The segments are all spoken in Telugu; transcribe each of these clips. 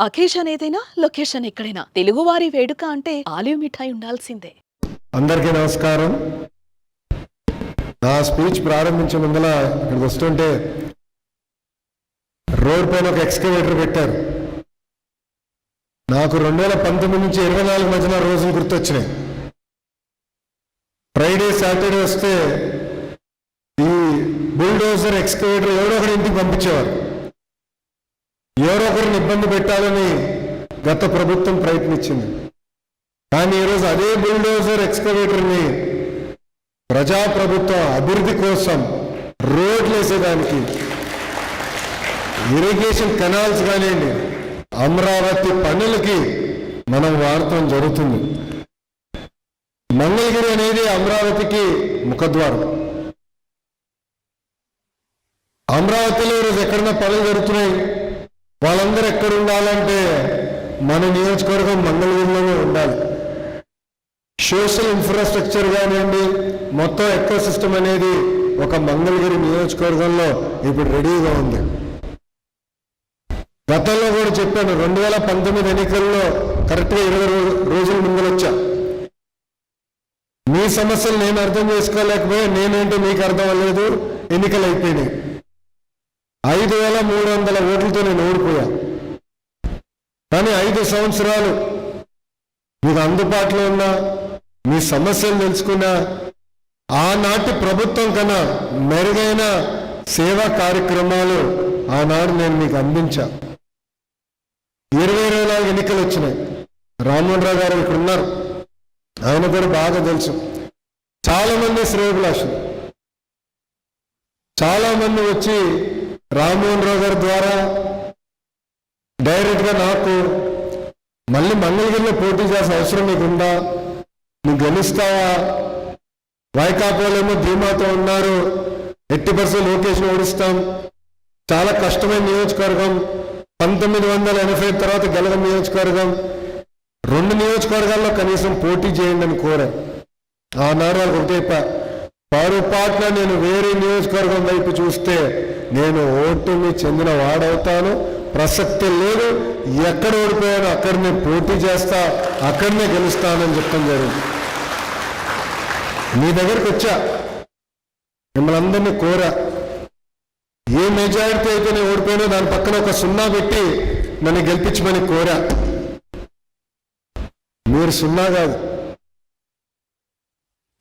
అకేషన్ ఏదైనా లొకేషన్ ఎక్కడైనా. తెలుగువారి వేడుక అంటే ఆలివ్ మిఠాయి ఉండాల్సిందే. అందరికీ నమస్కారం. నా స్పీచ్ ప్రారంభించే ముందల ఇక్కడికి వస్తుంటే రోడ్ పైన ఒక ఎక్స్కవేటర్ పెట్టారు. నాకు రెండు వేల పంతొమ్మిది నుంచి ఇరవై నాలుగు మధ్యన రోజులు గుర్తొచ్చినాయి. ఫ్రైడే సాటర్డే వస్తే ఈ బుల్డోజర్ ఎక్స్కవేటర్ ఎవరో ఒకరి ఇంటికి పంపించేవారు. ఎవరో ఒకరిని ఇబ్బంది పెట్టాలని గత ప్రభుత్వం ప్రయత్నించింది. కానీ ఈరోజు అదే బుల్డోజర్ ఎక్స్కవేటర్ని ప్రజాప్రభుత్వ అభివృద్ధి కోసం రోడ్లు వేసేదానికి ఇరిగేషన్ కెనాల్స్ కానివ్వండి అమరావతి పనులకి మనం వాడటం జరుగుతుంది. మంగళగిరి అనేది అమరావతికి ముఖద్వారం. అమరావతిలో ఈరోజు ఎక్కడన్నా పనులు జరుగుతున్నాయి? వాళ్ళందరూ ఎక్కడ ఉండాలంటే మన నియోజకవర్గం మంగళగిరిలోనే ఉండాలి. సోషల్ ఇన్ఫ్రాస్ట్రక్చర్ కానివ్వండి మొత్తం ఎకో సిస్టమ్ అనేది ఒక మంగళగిరి నియోజకవర్గంలో ఇప్పుడు రెడీగా ఉంది. గతంలో కూడా చెప్పాను రెండు వేల పంతొమ్మిది ఎన్నికల్లో కరెక్ట్గా ఇరవై రో- రోజుల ముందరొచ్చా మీ సమస్యలు నేను అర్థం చేసుకోలేకపోయా నేనేంటో మీకు అర్థం అవ్వలేదు ఎన్నికలు అయిపోయినాయి. ఐదు వేల మూడు వందల ఓట్లతో నేను ఓడిపోయా. కానీ ఐదు సంవత్సరాలు మీకు అందుబాటులో ఉన్న మీ సమస్యలు తెలుసుకున్న ఆనాటి ప్రభుత్వం కన్నా మెరుగైన సేవా కార్యక్రమాలు ఆనాడు నేను మీకు అందించా. ఇరవై ఇరవై నాలుగు ఎన్నికలు వచ్చినాయి. రామ్మోహన్ రావు గారు ఇక్కడ ఉన్నారు. ఆయన కూడా బాగా తెలుసు. చాలామంది శ్రేయభిలాషులు. చాలామంది వచ్చి రామ్మోహన్ రావు గారి ద్వారా డైరెక్ట్గా నాకు మళ్ళీ మంగళగిరిలో పోటీ చేసిన అవసరం మీకు ఉందా? నువ్వు గెలుస్తావా? వైకాపోలేమో ధీమాతో ఉన్నారు. ఎట్టి పర్సెంట్ లోకేషన్ ఓడిస్తాం. చాలా కష్టమైన నియోజకవర్గం. పంతొమ్మిది వందల ఎనభై తర్వాత గెలగం నియోజకవర్గం. రెండు నియోజకవర్గాల్లో కనీసం పోటీ చేయండి అని కోరా ఆనాడు వాళ్ళకి ఒకటే చెప్పా పొరపాటున నేను వేరే నియోజకవర్గం వైపు చూస్తే నేను ఓటమి చెందిన వాడవుతాను. ప్రసక్తి లేదు. ఎక్కడ ఓడిపోయానో అక్కడనే పోటీ చేస్తా అక్కడనే గెలుస్తానని చెప్పడం జరిగింది. మీ దగ్గరికి వచ్చా? మిమ్మల్ని అందరినీ కోరా. ఏ మెజారిటీ అయితే నేను ఓడిపోయినా దాని పక్కన ఒక సున్నా పెట్టి నన్ను గెలిపించమని కోరా. మీరు సున్నా కాదు.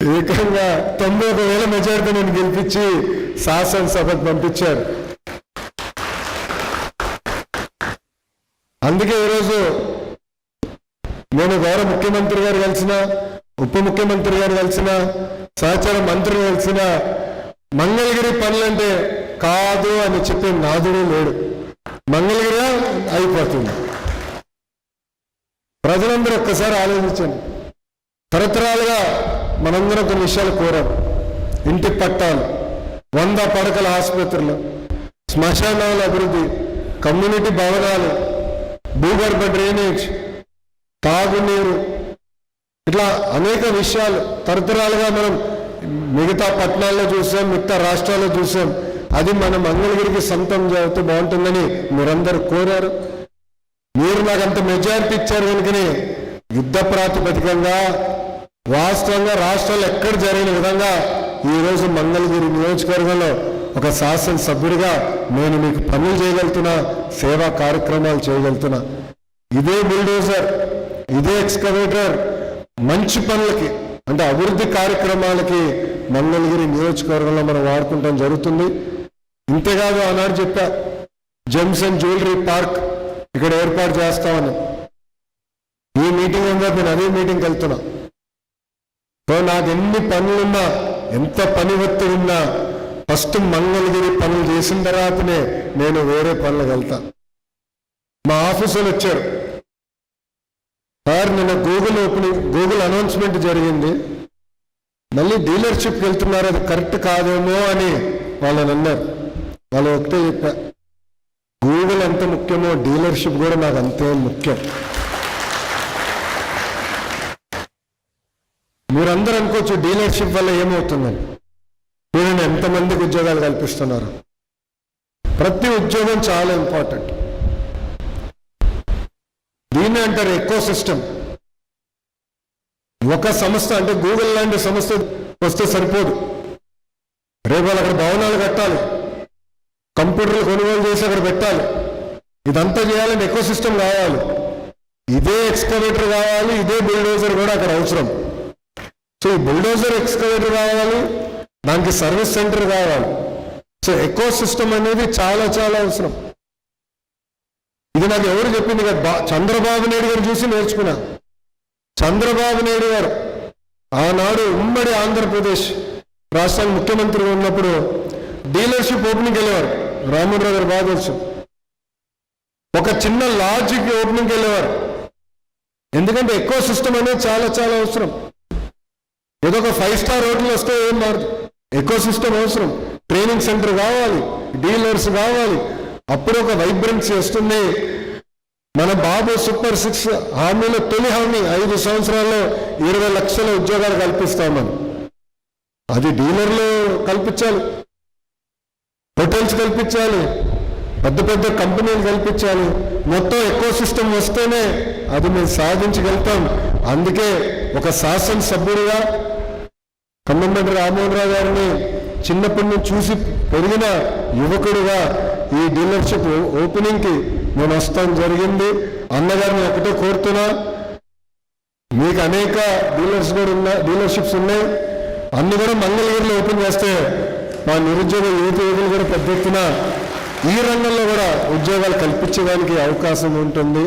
ఏకంగా తొంభై ఒక వేల మెజారిటీ నేను గెలిపించి శాసనసభకు పంపించారు. అందుకే ఈరోజు నేను గౌరవ ముఖ్యమంత్రి గారు కలిసిన ఉప ముఖ్యమంత్రి గారు కలిసిన సహచార మంత్రి కలిసిన మంగళగిరి పనులంటే కాదు అని చెప్పే నాదుడు లేడు. మంగళగిరి అయిపోతుంది. ప్రజలందరూ ఒక్కసారి ఆలోచించండి. తరతరాలుగా మనందరం కొన్ని విషయాలు కోరాం. ఇంటి పట్టాలు. వంద పడకల ఆసుపత్రులు శ్మశానాల అభివృద్ధి కమ్యూనిటీ భవనాలు భూగర్భ డ్రైనేజ్ తాగునీరు ఇట్లా అనేక విషయాలు తరతరాలుగా మనం మిగతా పట్టణాల్లో చూసాం మిగతా రాష్ట్రాల్లో చూసాం. అది మన మంగళగిరికి సొంతం చేస్తే బాగుంటుందని మీరందరూ కోరారు. మీరు నాకు అంత మెజారిటీ ఇచ్చారు కనుకనే యుద్ధ ప్రాతిపదికంగా వాస్తవంగా రాష్ట్రాలు ఎక్కడ జరిగిన విధంగా ఈ రోజు మంగళగిరి నియోజకవర్గంలో ఒక శాసనసభ్యుడిగా నేను మీకు పనులు చేయగలుగుతున్నా సేవా కార్యక్రమాలు చేయగలుగుతున్నా. ఇదే బుల్డోజర్ ఇదే ఎక్స్కవేటర్ మంచి పనులకి అంటే అభివృద్ధి కార్యక్రమాలకి మంగళగిరి నియోజకవర్గంలో మనం వాడుకుంటాం జరుగుతుంది. ఇంతేకాదు ఆనాడు చెప్పా జెమ్స్ అండ్ జ్యువెలరీ పార్క్ ఇక్కడ ఏర్పాటు చేస్తామని. ఈ మీటింగ్ ఉందా నేను అదే మీటింగ్కి వెళ్తున్నా. సో నాకు ఎన్ని పనులున్నా ఎంత పని ఒత్తిడి ఉన్నా ఫస్ట్ మంగళగిరి పనులు చేసిన తర్వాతనే నేను వేరే పనులకు వెళ్తా. మా ఆఫీసులు వచ్చారు. సార్ నిన్న గూగుల్ ఓపెనింగ్ గూగుల్ అనౌన్స్మెంట్ జరిగింది. మళ్ళీ డీలర్షిప్కి వెళ్తున్నారు అది కరెక్ట్ కాదేమో అని వాళ్ళని అన్నారు. వాళ్ళు ఒకటే చెప్పా గూగుల్ ఎంత ముఖ్యమో డీలర్షిప్ కూడా నాకు అంతే ముఖ్యం. మీరందరూ అనుకోవచ్చు డీలర్షిప్ వల్ల ఏమవుతుందని. చూడండి ఎంతమందికి ఉద్యోగాలు కల్పిస్తున్నారు? ప్రతి ఉద్యోగం చాలా ఇంపార్టెంట్. దీన్ని అంటారు ఎక్కువ సిస్టమ్. ఒక సంస్థ అంటే గూగుల్ లాంటి సంస్థ వస్తే సరిపోదు. రేపు అక్కడ భవనాలు కట్టాలి. కంప్యూటర్లు కొనుగోలు చేసి అక్కడ పెట్టాలి. ఇదంతా చేయాలంటే ఎక్కువ సిస్టమ్ కావాలి. ఇదే ఎక్స్కవేటర్ కావాలి ఇదే బుల్డోజర్ కూడా అక్కడ అవసరం. సో ఈ బుల్డోజర్ ఎక్స్కవేటర్ కావాలి దానికి సర్వీస్ సెంటర్ కావాలి. సో ఎకో సిస్టమ్ అనేది చాలా చాలా అవసరం. ఇది నాకు ఎవరు చెప్పింది కదా. బా- చంద్రబాబు నాయుడు గారు చూసి నేర్చుకున్నా. చంద్రబాబు నాయుడు గారు ఆనాడు ఉమ్మడి ఆంధ్రప్రదేశ్ రాష్ట్రానికి ముఖ్యమంత్రి ఉన్నప్పుడు డీలర్షిప్ ఓపెనింగ్కి వెళ్ళేవారు. రామోహన్ గారు బాగా తెలుసు. ఒక చిన్న లాడ్జికి ఓపెనింగ్ వెళ్ళేవారు. ఎందుకంటే ఎక్కువ సిస్టమ్ అనేది చాలా చాలా అవసరం. ఏదో ఒక ఫైవ్ స్టార్ హోటల్ వస్తే ఏం మారదు ఎకో సిస్టమ్ అవసరం. ట్రైనింగ్ సెంటర్ కావాలి. డీలర్స్ కావాలి. అప్పుడు ఒక వైబ్రెన్సీ వస్తుంది. మన బాబు సూపర్ సిక్స్ హామీలో తొలి హామీ ఐదు సంవత్సరాల్లో ఇరవై లక్షల ఉద్యోగాలు కల్పిస్తామని. అది డీలర్లు కల్పించాలి. హోటల్స్ కల్పించాలి. పెద్ద పెద్ద కంపెనీలు కల్పించాలి. మొత్తం ఎక్కువ సిస్టమ్ వస్తేనే అది మేము సాధించగలుగుతాం. అందుకే ఒక శాసనసభ్యుడిగా కమ్మమ్మటి రామ్మోహన్ రావు గారిని చిన్నప్పటి నుంచి చూసి పెరిగిన యువకుడిగా ఈ డీలర్షిప్ ఓపెనింగ్కి నేను వస్తాం జరిగింది. అన్నగారిని ఒకటే కోరుతున్నా. మీకు అనేక డీలర్స్ కూడా ఉన్న డీలర్షిప్స్ ఉన్నాయి. అన్ని కూడా మంగళగిరిలో ఓపెన్ చేస్తే మా నిరుద్యోగ యువత యువకులు కూడా పెద్ద ఎత్తున ఈ రంగంలో కూడా ఉద్యోగాలు కల్పించడానికి అవకాశం ఉంటుంది.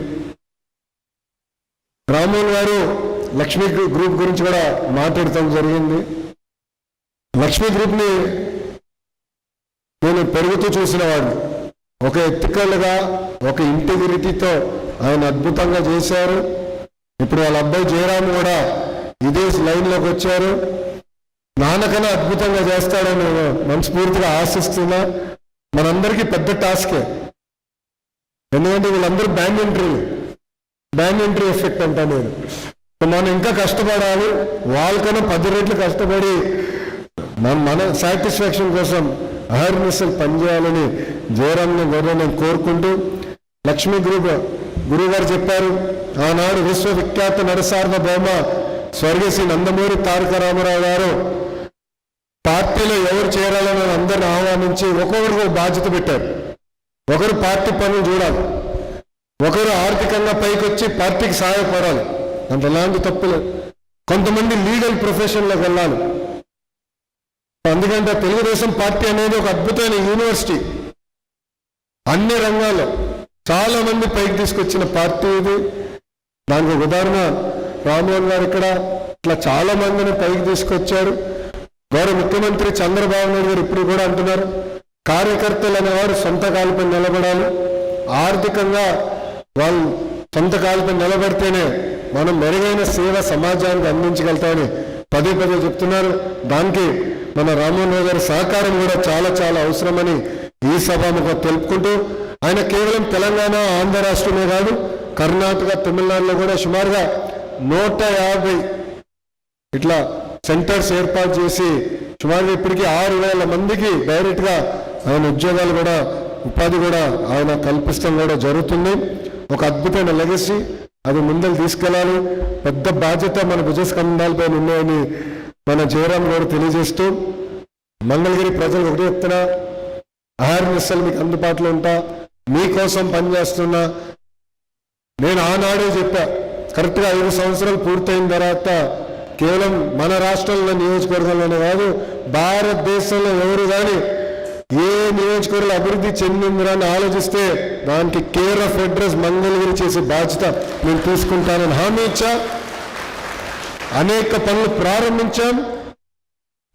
రామోహన్ గారు లక్ష్మీ గ్రూప్ గురించి కూడా మాట్లాడటం జరిగింది. లక్ష్మీ గ్రూప్ని నేను పెరుగుతూ చూసిన వాడిని. ఒక ఎత్తికలుగా ఒక ఇంటిగ్రిటీతో ఆయన అద్భుతంగా చేశారు. ఇప్పుడు వాళ్ళ అబ్బాయి జయరామ్ కూడా ఇదే లైన్లోకి వచ్చారు. నాన్నకన్నా అద్భుతంగా చేస్తాడని నేను మనస్ఫూర్తిగా ఆశిస్తున్నా. మనందరికీ పెద్ద టాస్కే. ఎందుకంటే వీళ్ళందరూ band entry band entry effect అంటా నేను. మనం ఇంకా కష్టపడాలి. వాళ్ళకన్నా పది రెట్లు కష్టపడి మన మన సాటిస్ఫాక్షన్ కోసం అహర్నిశలు పనిచేయాలని జయరామ్ని గొర్రె నేను కోరుకుంటూ లక్ష్మీ గ్రూప్ గురువు గారు చెప్పారు. ఆనాడు విశ్వవిఖ్యాత నరసార్వ బొమ్మ స్వర్గశ్రీ నందమూరి తారక రామారావు గారు పార్టీలో ఎవరు చేరాలని అందరిని ఆహ్వానించి ఒక్కొక్కరికి ఒక బాధ్యత పెట్టారు. ఒకరు పార్టీ పనులు చూడాలి. ఒకరు ఆర్థికంగా పైకి వచ్చి పార్టీకి సహాయపడాలి. అంత ఎలాంటి తప్పులేదు కొంతమంది లీగల్ ప్రొఫెషన్లోకి వెళ్ళాలి. అందుకంటే తెలుగుదేశం పార్టీ అనేది ఒక అద్భుతమైన యూనివర్సిటీ. అన్ని రంగాల్లో చాలా మంది పైకి తీసుకొచ్చిన పార్టీ ఇది. దానికి ఒక ఉదాహరణ రామ్మోహన్ గారు ఇక్కడ ఇట్లా చాలా మందిని పైకి తీసుకొచ్చారు. గౌరవ ముఖ్యమంత్రి చంద్రబాబు నాయుడు గారు ఇప్పుడు కూడా అంటున్నారు కార్యకర్తలు అనేవారు సొంత కాలుపై నిలబడాలి. ఆర్థికంగా వాళ్ళు సొంత కాలుపై నిలబడితేనే మనం మెరుగైన సేవ సమాజానికి అందించగలుగుతామని పదే పదే చెప్తున్నారు. దానికి మన రామ్మోహన్ గారి సహకారం కూడా చాలా చాలా అవసరమని ఈ సభాముఖం తెలుపుకుంటూ ఆయన కేవలం తెలంగాణ ఆంధ్ర రాష్ట్రమే కాదు కర్ణాటక తమిళనాడులో కూడా సుమారుగా నూట యాభై ఇట్లా సెంటర్స్ ఏర్పాటు చేసి సుమారుగా ఇప్పటికీ ఆరు వేల మందికి డైరెక్ట్గా ఆయన ఉద్యోగాలు కూడా ఉపాధి కూడా ఆయన కల్పిస్తాం కూడా జరుగుతుంది. ఒక అద్భుతమైన లెగసీ అది ముందలు తీసుకెళ్ళాలి. పెద్ద బాధ్యత మన భుజస్కంధాలపై ఉన్నాయని మన జయరాం గారు తెలియజేస్తూ మంగళగిరి ప్రజలు ఒకటి చెప్తున్నా అహర్నిస్సలు మీకు అందుబాటులో ఉంటా మీకోసం పనిచేస్తున్నా నేను ఆనాడే చెప్పా కరెక్ట్గా ఐదు సంవత్సరాలు పూర్తయిన తర్వాత కేవలం మన రాష్ట్రంలో నియోజకవర్గంలోనే కాదు భారతదేశంలో ఎవరు కానీ ఏ నియోజకవర్గం అభివృద్ధి చెందిందిరా అని ఆలోచిస్తే దానికి కేర్ ఆఫ్ అడ్రస్ మంగళగిరి చేసే బాధ్యత నేను తీసుకుంటానని హామీ ఇచ్చా. అనేక పనులు ప్రారంభించాం.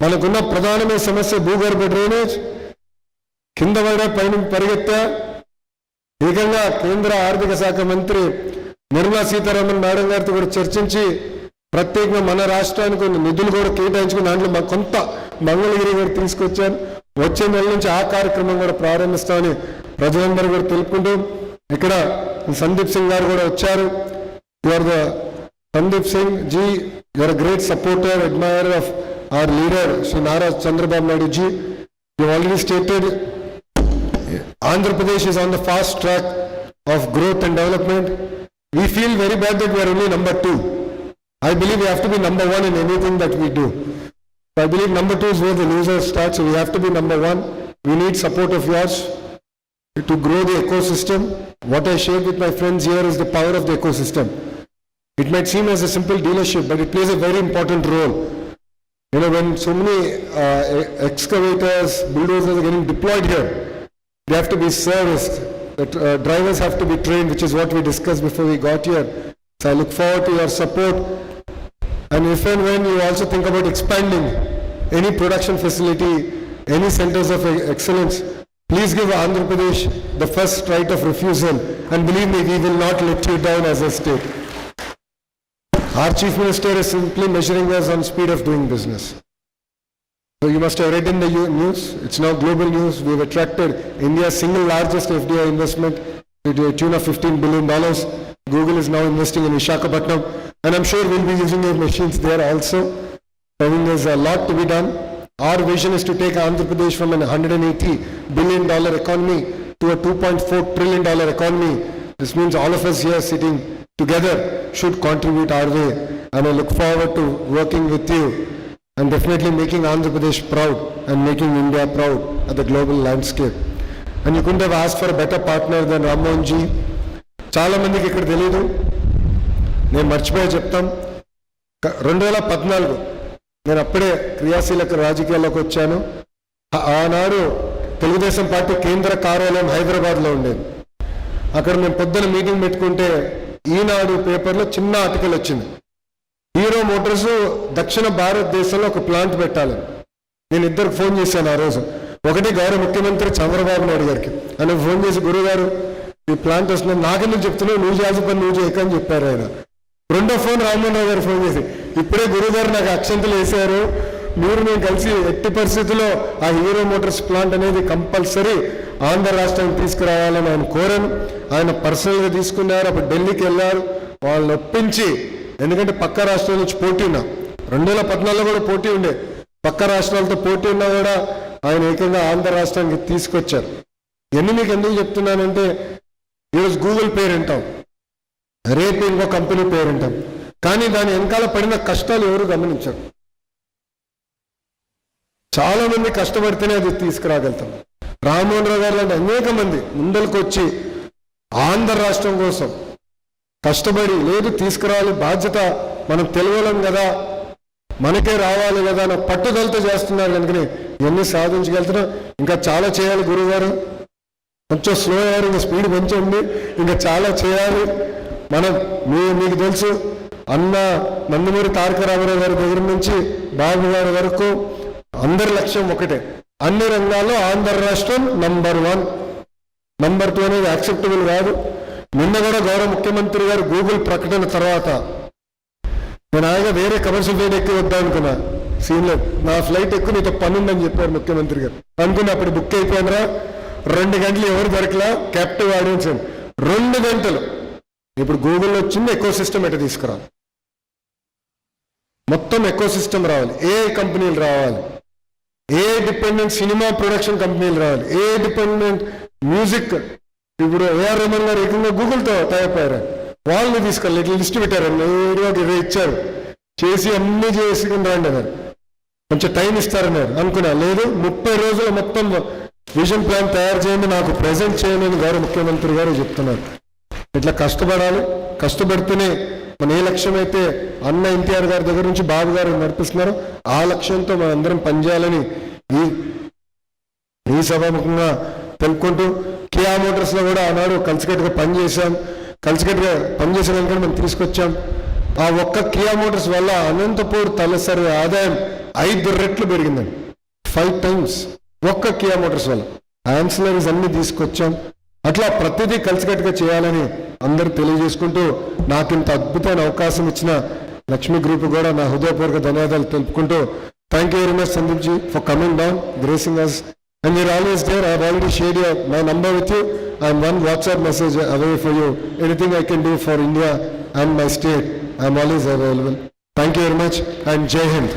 మనకున్న ప్రధానమైన సమస్య భూగర్భ డ్రైనేజ్. కింద పడే పైన పరిగెత్తా. ఏకంగా కేంద్ర ఆర్థిక శాఖ మంత్రి నిర్మలా సీతారామన్ మేడం గారితో కూడా చర్చించి ప్రత్యేకంగా మన రాష్ట్రానికి కొన్ని నిధులు కూడా కేటాయించుకుని దాంట్లో మాకు కొంత మంగళగిరి గారు తీసుకొచ్చాను వచ్చే నెల నుంచి ఆ కార్యక్రమం కూడా ప్రారంభిస్తామని ప్రజలందరూ కూడా తెలుపుకుంటూ ఇక్కడ సందీప్ సింగ్ గారు కూడా వచ్చారు. Your the Sandeep Singh ji, you are a great supporter, admirer of our leader, Sri Chandra Chandrababu Naidu ji. You already stated eh, Andhra Pradesh is on the fast track of growth and development. We feel very bad that we are only number two. I believe we have to be number one in anything that we do. I believe number two is where the loser starts, so we have to be number one. We need support of yours to grow the ecosystem. What I shared with my friends here is the power of the ecosystem. It might seem as a simple dealership, but it plays a very important role. You know, when so many uh, excavators, bulldozers are getting deployed here, they have to be serviced. The uh, drivers have to be trained, which is what we discussed before we got here. So I look forward to your support. And if and when you also think about expanding any production facility, any centers of excellence, please give Andhra Pradesh the first right of refusal. And believe me, we will not let you down as a state. Our chief minister is simply measuring us on speed of doing business. So you must have read in the news, it's now global news, we've attracted India's single largest FDI investment to the tune of $15 billion. Google is now investing in Visakhapatnam, and I'm sure we'll be using your machines there also. I think there's a lot to be done. Our vision is to take Andhra Pradesh from an 180 billion dollar economy to a 2.4 trillion dollar economy. This means all of us here sitting together should contribute our way. And I look forward to working with you and definitely making Andhra Pradesh proud and making India proud at the global landscape. And you couldn't have asked for a better partner than Rammohan ji. చాలా మందికి ఇక్కడ తెలియదు నేను మర్చిపోయి చెప్తాం క- రెండు వేల పద్నాలుగు నేను అప్పుడే క్రియాశీలక రాజకీయాల్లోకి వచ్చాను ఆ- ఆనాడు తెలుగుదేశం పార్టీ కేంద్ర కార్యాలయం హైదరాబాద్లో ఉండేది అక్కడ మేము పొద్దున మీటింగ్ పెట్టుకుంటే ఈనాడు పేపర్లో చిన్న ఆర్టికల్ వచ్చింది. హీరో మోటార్స్ దక్షిణ భారతదేశంలో ఒక ప్లాంట్ పెట్టాలి. నేను ఇద్దరికి ఫోన్ చేశాను ఆ రోజు. ఒకటి గౌరవ ముఖ్యమంత్రి చంద్రబాబు నాయుడు గారికి అని ఫోన్ చేసి గురుగారు ఈ ప్లాంట్ వస్తుంది నాకెందుకు చెప్తున్నావు? నువ్వు చేయాల్సిన పని నువ్వు చేయకని చెప్పారు ఆయన. రెండో ఫోన్ రామ్మోహన్ రావు గారు ఫోన్ చేసి ఇప్పుడే గురుగారు నాకు అక్షంతలు వేశారు. మీరు మేము కలిసి ఎట్టి పరిస్థితుల్లో ఆ హీరో మోటార్స్ ప్లాంట్ అనేది కంపల్సరీ ఆంధ్ర రాష్ట్రానికి తీసుకురావాలని ఆయన కోరాను. ఆయన పర్సనల్గా తీసుకున్నారు అప్పుడు ఢిల్లీకి వెళ్ళారు. వాళ్ళని ఒప్పించి ఎందుకంటే పక్క రాష్ట్రాల నుంచి పోటీ ఉన్నా. రెండు వేల పద్నాలుగులో కూడా పోటీ ఉండే. పక్క రాష్ట్రాలతో పోటీ ఉన్నా కూడా ఆయన ఏకంగా ఆంధ్ర రాష్ట్రానికి తీసుకొచ్చారు. ఎన్ని మీకు ఎందుకు చెప్తున్నానంటే ఈరోజు గూగుల్ పేరు వింటాం రేపు ఇంకో కంపెనీ పేరు వింటాం కానీ దాని వెనకాల పడిన కష్టాలు ఎవరు గమనించరు. చాలా మంది కష్టపడితేనే అది తీసుకురాగలుగుతాం. రామ్మోహన్ రావు గారు లాంటి అనేక మంది ముందలకు వచ్చి ఆంధ్ర రాష్ట్రం కోసం కష్టపడి లేదు తీసుకురావాలి బాధ్యత మనం తెలియలేం కదా మనకే రావాలి కదా అన్న పట్టుదలతో చేస్తున్నారు కనుకనే ఇవన్నీ సాధించగలుగుతున్నాం. ఇంకా చాలా చేయాలి గురువుగారు. కొంచెం స్లో అయ్యారు ఇంకా స్పీడ్ పెంచండి. ఇంకా చాలా చేయాలి. మనం మీ మీకు తెలుసు అన్న నందమూరి తారక రామారావు గారి దగ్గర నుంచి బాబు గారి వరకు అందరి లక్ష్యం ఒకటే. అన్ని రంగాల్లో ఆంధ్ర రాష్ట్రం నంబర్ వన్ నంబర్ టూ అనేది యాక్సెప్టబుల్ కాదు. నిన్న కూడా గౌరవ ముఖ్యమంత్రి గారు గూగుల్ ప్రకటన తర్వాత నేను ఆయన వేరే కమర్షియల్ ఫ్లైట్ ఎక్కి వద్దా అనుకున్నా. సీన్లో నా ఫ్లైట్ ఎక్కువ నీతో పనుందని చెప్పారు ముఖ్యమంత్రి గారు. అనుకున్నా అప్పుడు బుక్ అయిపోయినరా? రెండు గంటలు ఎవరు దొరకలా? క్యాప్టివ్ ఆడియన్స్ అని రెండు గంటలు. ఇప్పుడు గూగుల్లో వచ్చింది ఎక్కువ సిస్టమ్ ఎట్లా తీసుకురావాలి మొత్తం ఎక్కువ సిస్టమ్ రావాలి. ఏ కంపెనీలు రావాలి? ఏ డిపెండెంట్ సినిమా ప్రొడక్షన్ కంపెనీలు రావాలి? ఏ డిపెండెంట్ మ్యూజిక్ ఇప్పుడు ఏఆర్ రెహమాన్ గారు ఏకంగా గూగుల్తో టైప్ వాళ్ళని తీసుకెళ్ళి ఇట్లా లిస్ట్ పెట్టారు. నేరుగా ఇరవై ఇచ్చారు. చేసి అన్ని చేసుకుని రండి అన్నారు కొంచెం టైం ఇస్తారన్నారు. అనుకున్నా. లేదు ముప్పై రోజుల మొత్తం విజన్ ప్లాన్ తయారు చేయండి నాకు ప్రజెంట్ చేయండి అని గౌరవ ముఖ్యమంత్రి గారు చెప్తున్నారు. ఇట్లా కష్టపడాలి. కష్టపడితేనే మన ఏ లక్ష్యం అయితే అన్న ఎన్టీఆర్ గారి దగ్గర నుంచి బాబు గారు నడిపిస్తున్నారో ఆ లక్ష్యంతో మనం అందరం పనిచేయాలని ఈ ఈ సభాముఖంగా తెలుపుకుంటూ కియా మోటార్స్లో కూడా ఆనాడు కలిసికట్టుగా పనిచేశాం. కలిసికట్టుగా పనిచేసిన వెనుక మనం తీసుకొచ్చాం. ఆ ఒక్క కియా మోటార్స్ వల్ల అనంతపూర్ తలసరి ఆదాయం ఐదు రెట్లు పెరిగిందండి. ఫైవ్ టైమ్స్ ఒక్క కియా మోటార్స్ వల్ల. ఆన్సిలరీస్ అన్ని తీసుకొచ్చాం. అట్లా ప్రతిదీ కలిసికట్టుగా చేయాలని అందరు తెలియజేసుకుంటూ నాకు ఇంత అద్భుతమైన అవకాశం ఇచ్చిన లక్ష్మి గ్రూప్ కూడా నా హృదయపూర్వక ధన్యవాదాలు తెలుపుకుంటూ thank you very much Sandeep ji for coming down gracing us and you're always there I already share you my number with you I'm one WhatsApp message away for you anything I can do for India and my state I'm always available thank you very much and Jai Hind